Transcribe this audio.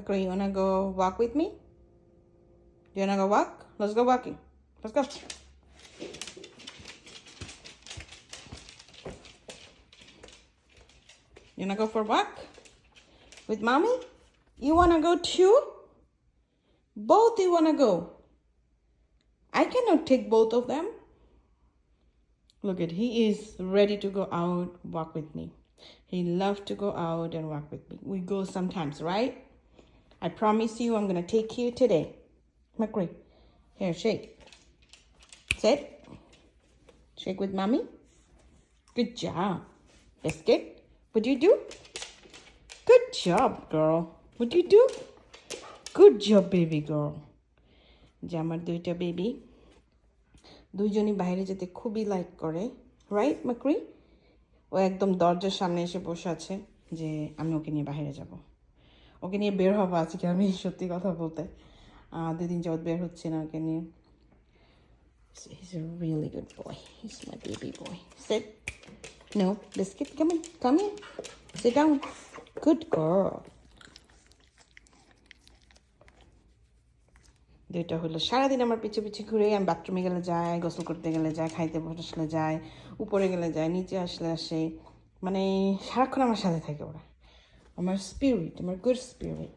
Okay, you wanna go walk with me? You wanna go walk? Let's go walking. Let's go. You wanna go for a walk? With mommy? You wanna go too? Both you wanna go? I cannot take both of them. Look at he is ready to go out walk with me. He loves to go out and walk with me. We go sometimes, right? I promise you I'm gonna take you today. McCree. Here, shake. Sit. Shake with mommy. Good job. Biscuit. What do you do? Good job, girl. What do you do? Good job, baby girl. যে আমার দুইটা baby দুইজনই বাইরে যেতে খুবই like করে right মাকরি ও একদম দরজার সামনে এসে বসে আছে যে আমি ওকে নিয়ে বাইরে যাব ওকে নিয়ে বের হব আজকে আমি সত্যি কথা বলতে দুদিন যাবত বের হচ্ছে না ওকে নিয়ে He's a really good boy. He's my baby boy. Sit. No, biscuit. Come in. Come in. Sit down. Good girl. দুইটা হলো সারাদিন আমার পিছু পিছু ঘুরে আমি বাথরুমে গেলে যাই গোসল করতে গেলে যাই খাইতে বসলে যায় উপরে গেলে যায় নিচে আসলে আসে মানে সারাক্ষণ আমার সাথে থাকে ওরা আমার স্পিরিট আমার গুড স্পিরিট